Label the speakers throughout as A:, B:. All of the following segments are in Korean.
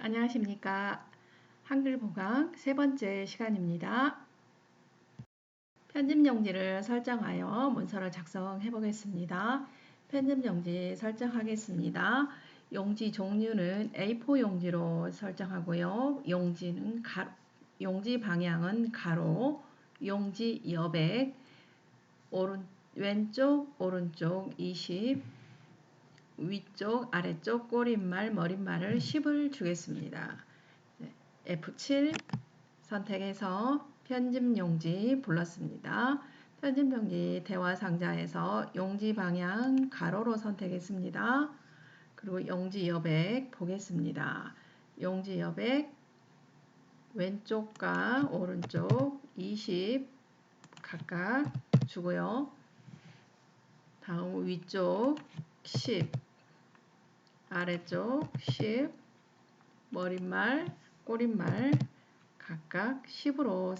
A: 안녕하십니까. 한글 보강 세 번째 시간입니다. 편집 용지를 설정하여 문서를 작성해 보겠습니다. 편집 용지 설정하겠습니다. 용지 종류는 A4 용지로 설정하고요. 용지는 가, 용지 방향은 가로, 용지 여백, 오른, 왼쪽, 오른쪽 20, 위쪽, 아래쪽 꼬릿말, 머릿말을 10을 주겠습니다. F7 선택해서 편집 용지 불렀습니다. 편집 용지 대화 상자에서 용지 방향 가로로 선택했습니다. 그리고 용지 여백 보겠습니다. 용지 여백 왼쪽과 오른쪽 20 각각 주고요. 다음 위쪽 10 아래쪽 10, 머릿말, 꼬릿말 각각 10으로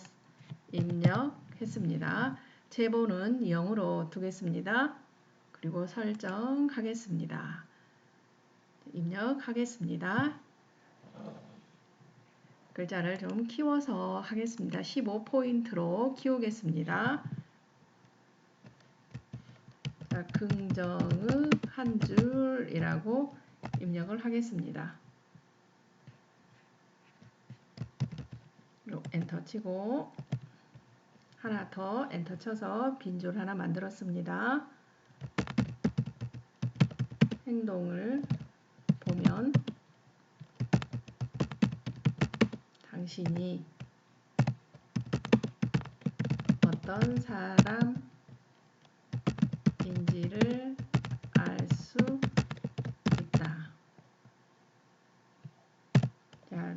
A: 입력했습니다. 제보는 0으로 두겠습니다. 그리고 설정하겠습니다. 입력하겠습니다. 글자를 좀 키워서 하겠습니다. 15포인트로 키우겠습니다. 자, 긍정의 한 줄이라고 입력을 하겠습니다. 엔터 치고 하나 더 엔터 쳐서 빈 줄 하나 만들었습니다. 행동을 보면 당신이 어떤 사람인지를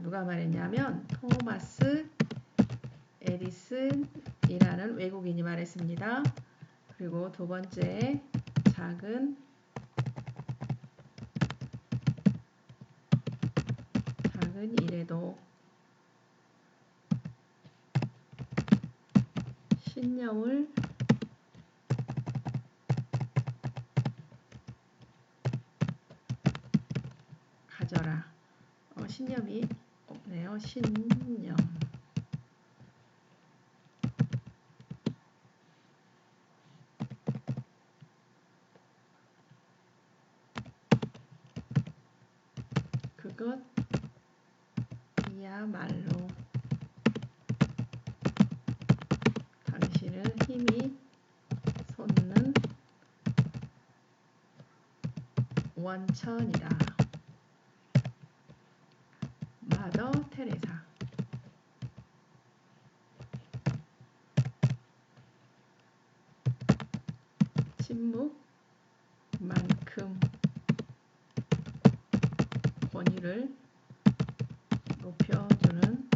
A: 누가 말했냐면 토마스 에디슨이라는 외국인이 말했습니다. 그리고 두 번째 작은 작은 일에도 신념을 가져라. 어, 신념이. 신념. 그것이야말로 당신을 힘이 솟는 원천이다. 마더 테레사. 침묵만큼 권위를 높여주는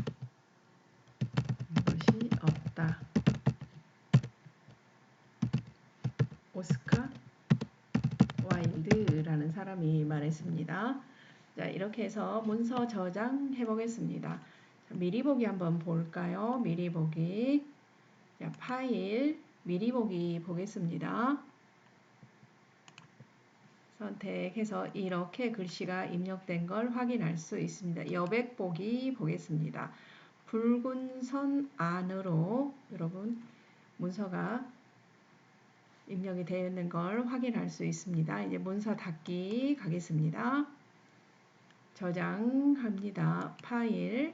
A: 것이 없다. 오스카 와일드라는 사람이 말했습니다. 자, 이렇게 해서 문서 저장해 보겠습니다. 미리 보기 한번 볼까요? 미리 보기. 자, 파일 미리 보기 보겠습니다. 선택해서 이렇게 글씨가 입력된 걸 확인할 수 있습니다. 여백 보기 보겠습니다. 붉은 선 안으로 여러분 문서가 입력이 되어 있는 걸 확인할 수 있습니다. 이제 문서 닫기 가겠습니다. 저장합니다. 파일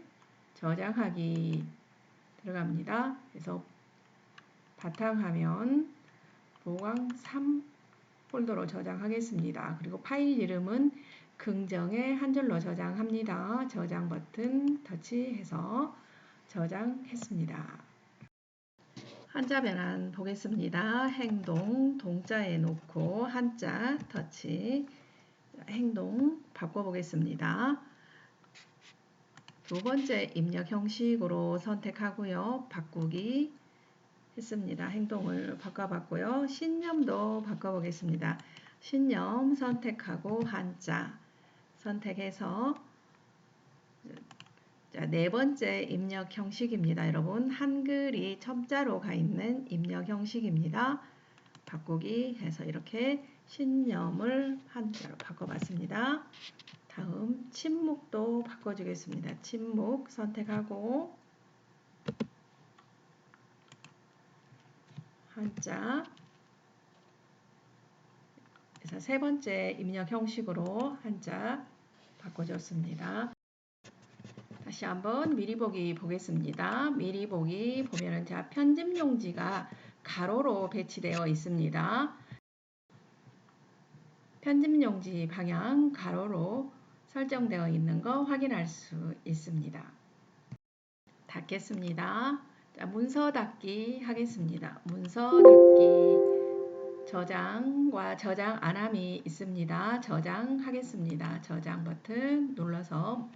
A: 저장하기 들어갑니다. 그래서 바탕화면 보강 3 폴더로 저장하겠습니다. 그리고 파일 이름은 긍정의 한 줄로 저장합니다. 저장 버튼 터치해서 저장했습니다. 한자 변환 보겠습니다. 행동 동자에 놓고 한자 터치 행동 바꿔보겠습니다. 두 번째 입력 형식으로 선택하고요. 바꾸기 했습니다. 행동을 바꿔봤고요. 신념도 바꿔보겠습니다. 신념 선택하고 한자 선택해서 자, 네 번째 입력 형식입니다. 여러분 한글이 첨자로 가 있는 입력 형식입니다. 바꾸기 해서 이렇게 신념을 한자로 바꿔봤습니다. 다음 침묵도 바꿔주겠습니다. 침묵 선택하고 한자 그래서 세 번째 입력 형식으로 한자 바꿔줬습니다. 다시 한번 미리 보기 보겠습니다. 미리 보기 보면은 자 편집 용지가 가로로 배치되어 있습니다. 편집 용지 방향 가로로 설정되어 있는 거 확인할 수 있습니다. 닫겠습니다. 자, 문서 닫기 하겠습니다. 문서 닫기 저장과 저장 안함이 있습니다. 저장하겠습니다. 저장 버튼 눌러서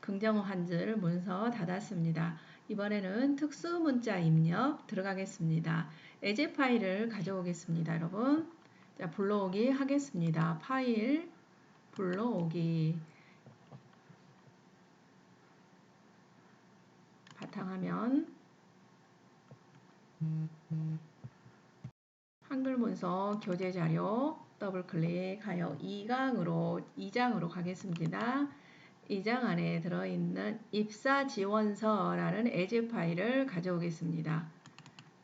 A: 긍정어 한줄 문서 닫았습니다. 이번에는 특수 문자 입력 들어가겠습니다. 에제 파일을 가져오겠습니다. 여러분. 자, 불러오기 하겠습니다. 파일 불러오기 바탕화면 한글 문서 교재 자료 더블 클릭하여 2강으로 2장으로 가겠습니다. 2장 안에 들어있는 입사 지원서라는 에제 파일을 가져오겠습니다.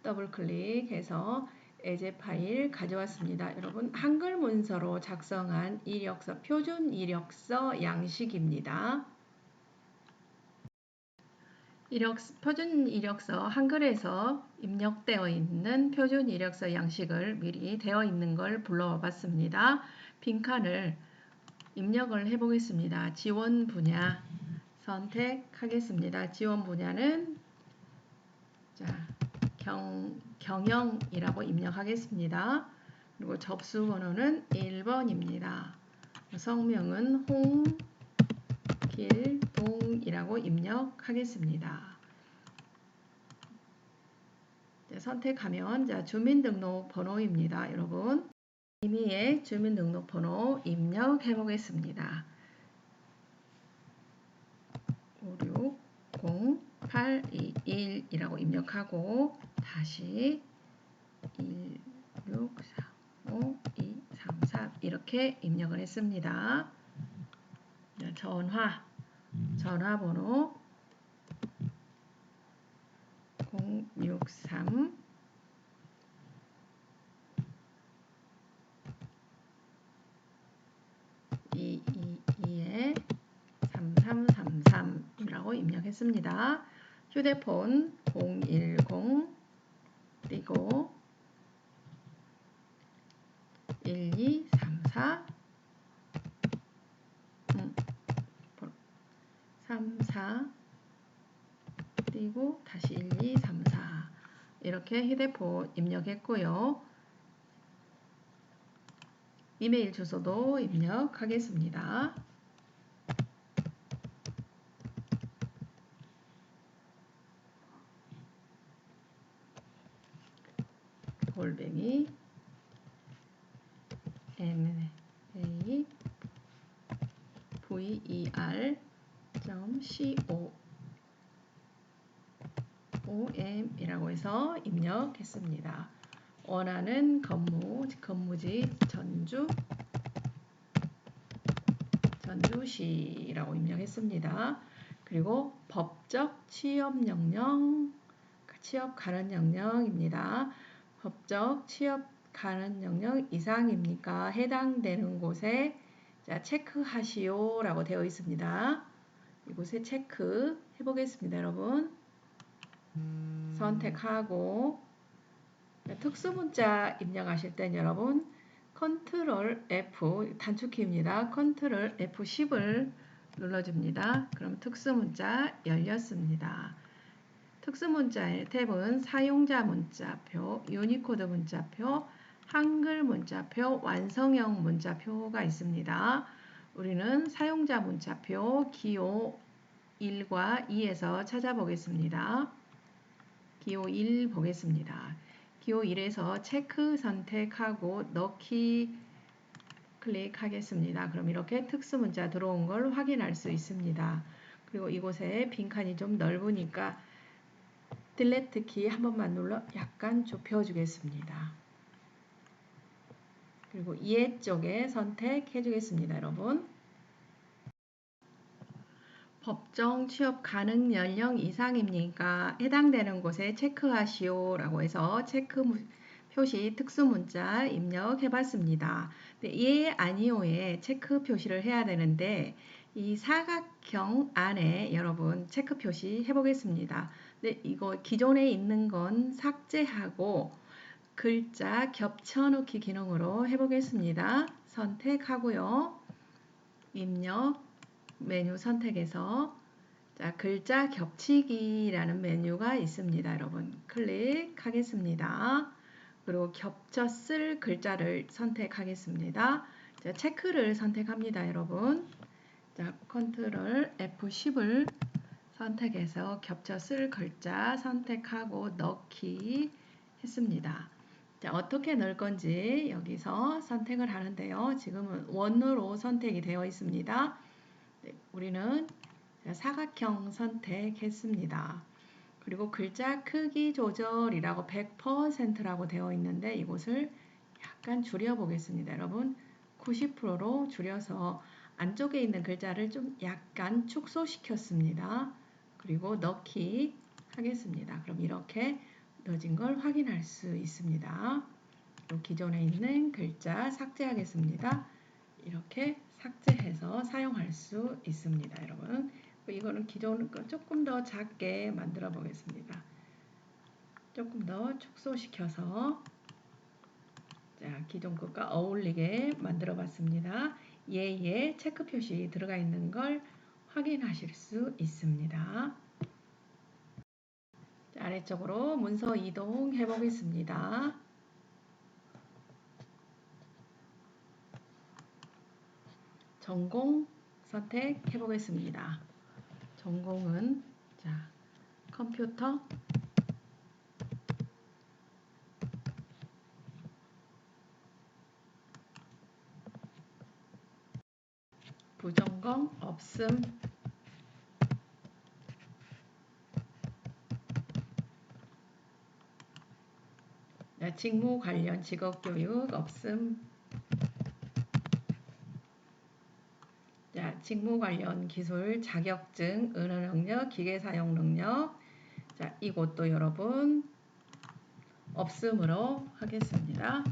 A: 더블 클릭해서 에제 파일 가져왔습니다. 여러분 한글 문서로 작성한 이력서 표준 이력서 양식입니다. 이력, 표준 이력서 한글에서 입력되어 있는 표준 이력서 양식을 미리 되어 있는 걸 불러봤습니다. 빈칸을 입력을 해 보겠습니다. 지원 분야 선택하겠습니다. 지원 분야는 자, 경, 경영이라고 입력하겠습니다. 그리고 접수 번호는 1번입니다. 성명은 홍길동이라고 입력하겠습니다. 자, 선택하면 자, 주민등록 번호입니다. 여러분 임의의 주민등록번호 입력해 보겠습니다. 560821이라고 입력하고 다시 1635233 이렇게 입력을 했습니다. 전화 전화번호 063 222에 3333이라고 입력했습니다. 휴대폰 010 그리고 1234 음, 34 그리고 다시 1234 이렇게 휴대폰 입력했고요. 이메일 주소도 입력하겠습니다. 골뱅이 n a v e r c o om이라고 해서 입력했습니다. 원하는 근무, 근무지 전주 전주시라고 입력했습니다. 그리고 법적 취업 명령, 취업 가는 명령입니다. 법적 취업 가는 명령 이상입니까? 해당되는 곳에 자, 체크하시오 라고 되어 있습니다. 이곳에 체크 해보겠습니다, 여러분. 선택하고 특수 문자 입력하실 땐 여러분 컨트롤 F 단축키입니다. 컨트롤 F10을 눌러줍니다. 그럼 특수 문자 열렸습니다. 특수 문자의 탭은 사용자 문자표, 유니코드 문자표, 한글 문자표, 완성형 문자표가 있습니다. 우리는 사용자 문자표 기호 1과 2에서 찾아보겠습니다. 기호 1 보겠습니다. 기호 1에서 체크 선택하고 넣기 클릭하겠습니다. 그럼 이렇게 특수 문자 들어온 걸 확인할 수 있습니다. 그리고 이곳에 빈칸이 좀 넓으니까 딜레트 키 한 번만 눌러 약간 좁혀주겠습니다. 그리고 이해 쪽에 선택해 주겠습니다. 여러분. 법정 취업 가능 연령 이상입니까? 해당되는 곳에 체크하시오 라고 해서 체크 무- 표시 특수 문자 입력해 봤습니다. 예, 아니오에 체크 표시를 해야 되는데 이 사각형 안에 여러분 체크 표시 해 보겠습니다. 네, 이거 기존에 있는 건 삭제하고 글자 겹쳐놓기 기능으로 해 보겠습니다. 선택하고요. 입력 메뉴 선택해서 자, 글자 겹치기라는 메뉴가 있습니다. 여러분 클릭하겠습니다. 그리고 겹쳐 쓸 글자를 선택하겠습니다. 자, 체크를 선택합니다. 여러분 자, 컨트롤 F10을 선택해서 겹쳐 쓸 글자 선택하고 넣기 했습니다. 자, 어떻게 넣을 건지 여기서 선택을 하는데요. 지금은 원으로 선택이 되어 있습니다. 네, 우리는 사각형 선택했습니다. 그리고 글자 크기 조절이라고 100%라고 되어 있는데 이곳을 약간 줄여 보겠습니다. 여러분 90%로 줄여서 안쪽에 있는 글자를 좀 약간 축소시켰습니다. 그리고 넣기 하겠습니다. 그럼 이렇게 넣어진 걸 확인할 수 있습니다. 기존에 있는 글자 삭제하겠습니다. 이렇게 삭제해서 사용할 수 있습니다. 여러분 이거는 기존 거 조금 더 작게 만들어 보겠습니다. 조금 더 축소시켜서 자, 기존 것과 어울리게 만들어 봤습니다. 예에 체크 표시 들어가 있는 걸 확인하실 수 있습니다. 자, 아래쪽으로 문서 이동 해 보겠습니다. 전공 선택해 보겠습니다. 전공은 자, 컴퓨터 부전공 없음. 자, 직무 관련 직업 교육 없음. 자, 직무 관련 기술 자격증, 은어 능력, 기계 사용 능력. 자, 이것도 여러분 없음으로 하겠습니다.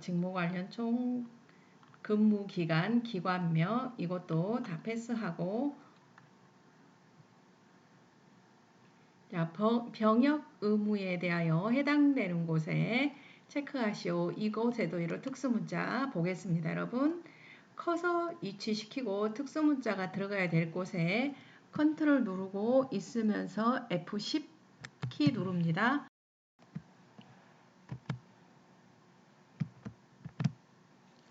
A: 직무 관련 총 근무 기간, 기관명 이것도 다 패스하고 자, 병역 의무에 대하여 해당되는 곳에 체크하시오. 이곳에도 이런 특수문자 보겠습니다. 여러분 커서 위치시키고 특수문자가 들어가야 될 곳에 컨트롤 누르고 있으면서 F10 키 누릅니다.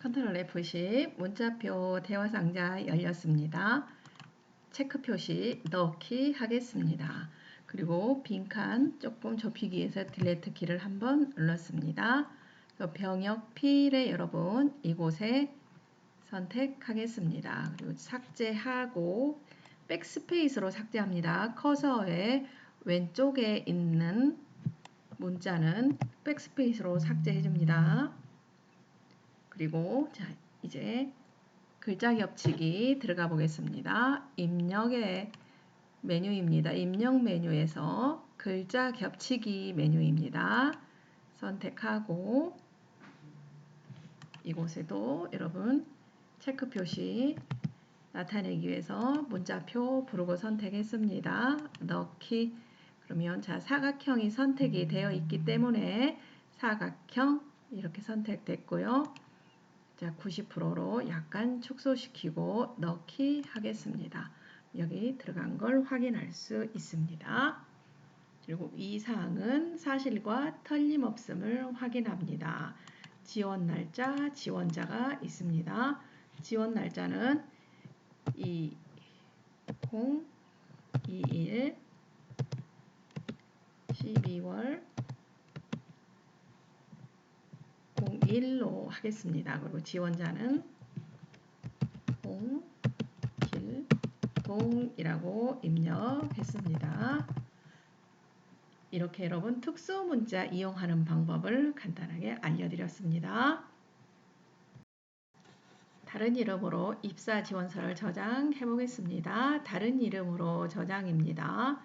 A: 컨트롤 F10 문자표 대화 상자 열렸습니다. 체크 표시 넣기 하겠습니다. 그리고 빈칸 조금 좁히기 위해서 딜레트 키를 한번 눌렀습니다. 병역 필에 여러분 이곳에 선택하겠습니다. 그리고 삭제하고 백스페이스로 삭제합니다. 커서의 왼쪽에 있는 문자는 백스페이스로 삭제해 줍니다. 그리고 자 이제 글자 겹치기 들어가 보겠습니다. 입력의 메뉴입니다. 입력 메뉴에서 글자 겹치기 메뉴입니다. 선택하고 이곳에도 여러분 체크 표시 나타내기 위해서 문자표 부르고 선택했습니다. 넣기 그러면 자 사각형이 선택이 되어 있기 때문에 사각형 이렇게 선택됐고요. 자 90%로 약간 축소시키고 넣기 하겠습니다. 여기 들어간 걸 확인할 수 있습니다. 그리고 이 사항은 사실과 틀림없음을 확인합니다. 지원 날짜, 지원자가 있습니다. 지원 날짜는 2 0 21 12월 01로 하겠습니다. 그리고 지원자는 홍길동이라고 입력했습니다. 이렇게 여러분 특수 문자 이용하는 방법을 간단하게 알려드렸습니다. 다른 이름으로 입사 지원서를 저장해 보겠습니다. 다른 이름으로 저장입니다.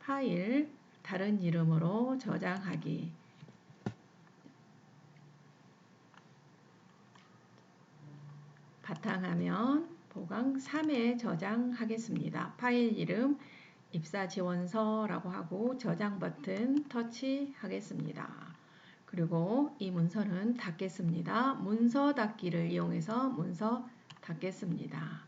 A: 파일 다른 이름으로 저장하기 바탕화면 보강 3에 저장하겠습니다. 파일 이름 입사 지원서라고 하고 저장 버튼 터치하겠습니다. 그리고 이 문서는 닫겠습니다. 문서 닫기를 이용해서 문서 닫겠습니다.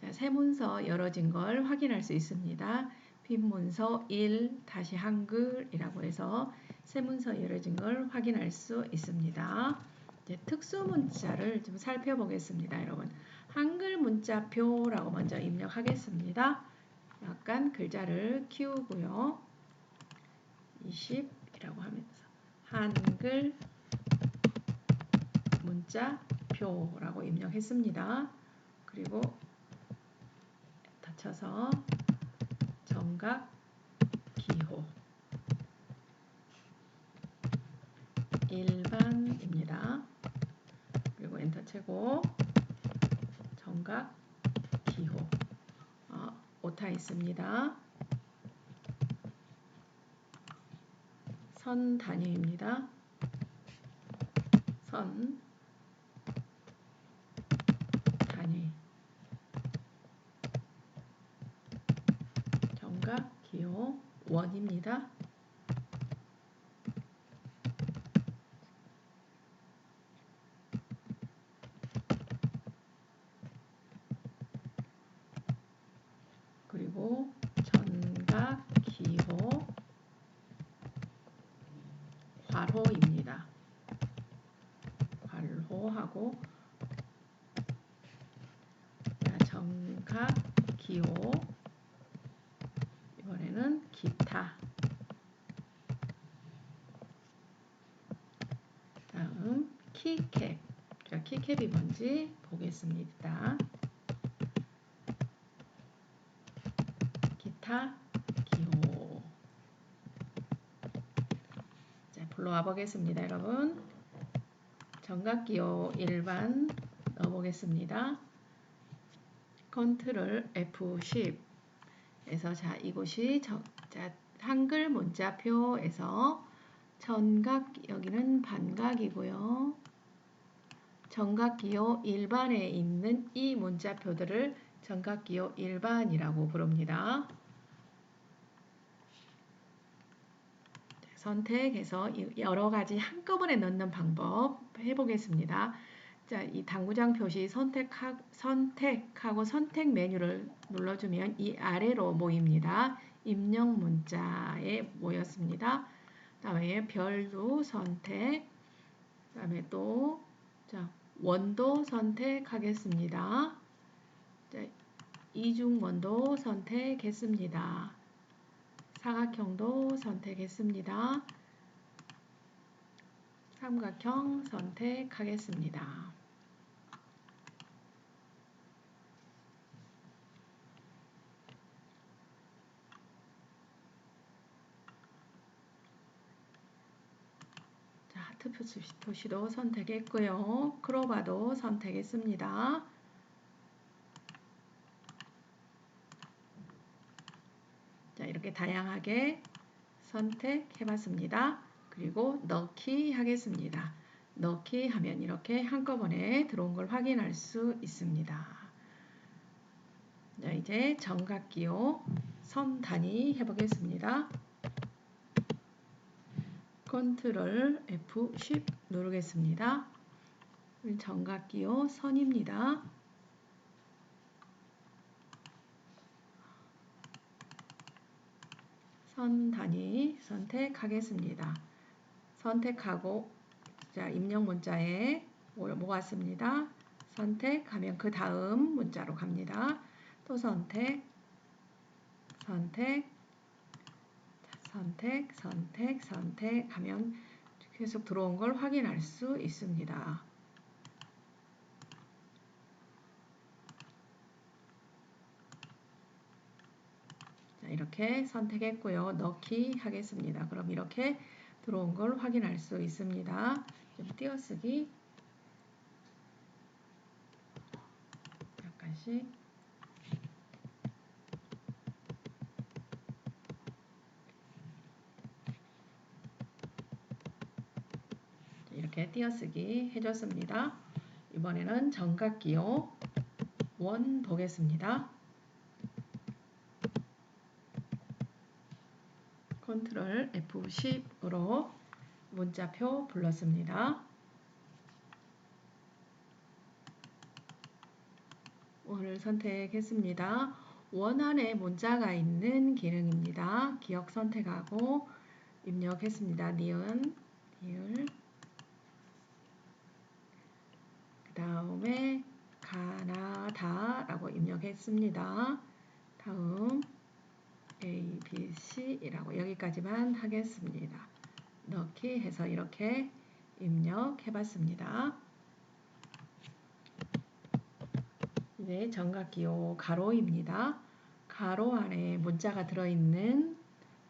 A: 자, 새 문서 열어진 걸 확인할 수 있습니다. 빈 문서 1 다시 한글이라고 해서 새 문서 열어진 걸 확인할 수 있습니다. 특수 문자를 좀 살펴보겠습니다, 여러분. 한글 문자표라고 먼저 입력하겠습니다. 약간 글자를 키우고요. 20이라고 하면서 한글 문자표라고 입력했습니다. 그리고 닫혀서 정각 기호 일반입니다. 엔터 치고 정각 기호 어, 오타 있습니다. 선 단위입니다. 선 단위 정각 기호 원입니다. 그리고 전각 기호 괄호 입니다. 괄호하고 정각 기호 이번에는 기타 다음 키캡 자, 키캡이 뭔지 보겠습니다. 기타 기호 자, 불러 와 보겠습니다, 여러분. 정각기호 일반 넣어보겠습니다. 컨트롤 F10에서 자 이곳이 저, 자, 한글 문자표에서 전각 여기는 반각이고요. 정각기호 일반에 있는 이 문자표들을 정각기호 일반이라고 부릅니다. 선택해서 여러 가지 한꺼번에 넣는 방법 해보겠습니다. 자, 이 당구장 표시 선택하, 선택하고 선택 메뉴를 눌러주면 이 아래로 모입니다. 입력 문자에 모였습니다. 다음에 별도 선택, 다음에 또 자, 원도 선택하겠습니다. 자, 이중 원도 선택했습니다. 사각형도 선택했습니다. 삼각형 선택하겠습니다. 자, 하트 표시도 선택했고요. 크로바도 선택했습니다. 자, 이렇게 다양하게 선택해 봤습니다. 그리고 넣기 하겠습니다. 넣기 하면 이렇게 한꺼번에 들어온 걸 확인할 수 있습니다. 자, 이제 정각기호 선 단위 해보겠습니다. 컨트롤 F10 누르겠습니다. 정각기호 선입니다. 선 단위 선택하겠습니다. 선택하고 자 입력 문자에 모았습니다. 선택하면 그 다음 문자로 갑니다. 또 선택, 선택, 선택, 선택, 선택 하면 계속 들어온 걸 확인할 수 있습니다. 이렇게 선택했고요. 넣기 하겠습니다. 그럼 이렇게 들어온 걸 확인할 수 있습니다. 좀 띄어쓰기 F10 이렇게 띄어쓰기 해줬습니다. 이번에는 정각기호 원 보겠습니다. 컨트롤 F10으로 문자표 불렀습니다. 원을 선택했습니다. 원 안에 문자가 있는 기능입니다. 기억 선택하고 입력했습니다. 니은, 니을 그 다음에 가나다라고 입력했습니다. 다음 A, B, C라고 여기까지만 하겠습니다. 넣기 해서 이렇게 입력해봤습니다. 이제 정각기호 가로입니다. 가로 안에 문자가 들어있는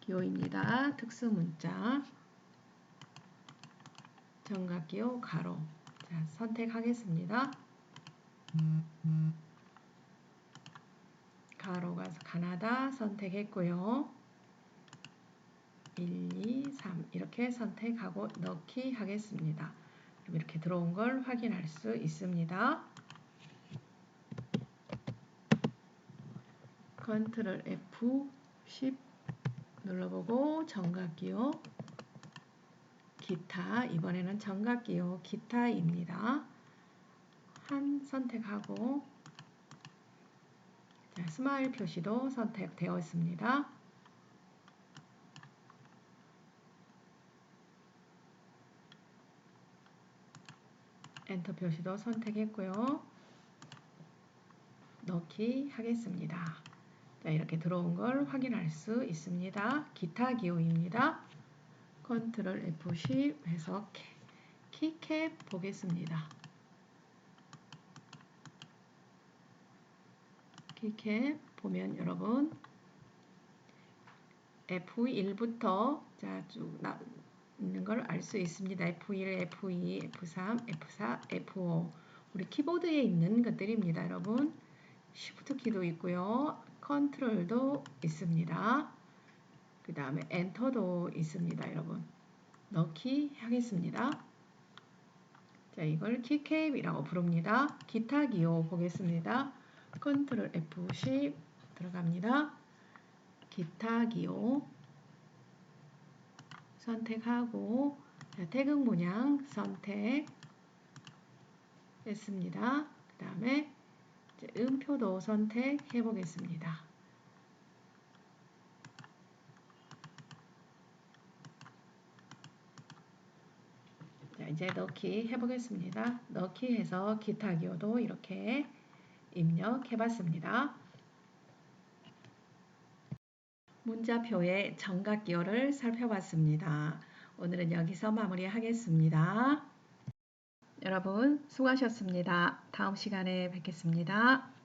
A: 기호입니다. 특수문자 정각기호 가로 자, 선택하겠습니다. 가로가 가나다 선택했고요. 1, 2, 3 이렇게 선택하고 넣기 하겠습니다. 이렇게 들어온 걸 확인할 수 있습니다. 컨트롤 F10 눌러보고 정각기호 기타 이번에는 정각기호 기타입니다. 한 선택하고 자, 스마일 표시도 선택되어 있습니다. 엔터 표시도 선택했고요. 넣기 하겠습니다. 자, 이렇게 들어온 걸 확인할 수 있습니다. 기타 기호입니다. 컨트롤 F10 해서 키캡 보겠습니다. 키캡 보면 여러분 F1부터 자, 쭉 나, 있는 걸 알 수 있습니다. F1, F2, F3, F4, F5 우리 키보드에 있는 것들입니다. 여러분 Shift 키도 있고요. 컨트롤도 있습니다. 그 다음에 엔터도 있습니다. 여러분 넣기 하겠습니다. 자 이걸 키캡이라고 부릅니다. 기타 기호 보겠습니다. 컨트롤 F10 들어갑니다. 기타 기호 선택하고 자, 태극 모양 선택 했습니다. 그 다음에 음표도 선택해 보겠습니다. 자, 이제 넣기 해보겠습니다. 넣기 해서 기타 기호도 이렇게 입력해 봤습니다. 문자표의 정각 기호를 살펴봤습니다. 오늘은 여기서 마무리하겠습니다. 여러분 수고하셨습니다. 다음 시간에 뵙겠습니다.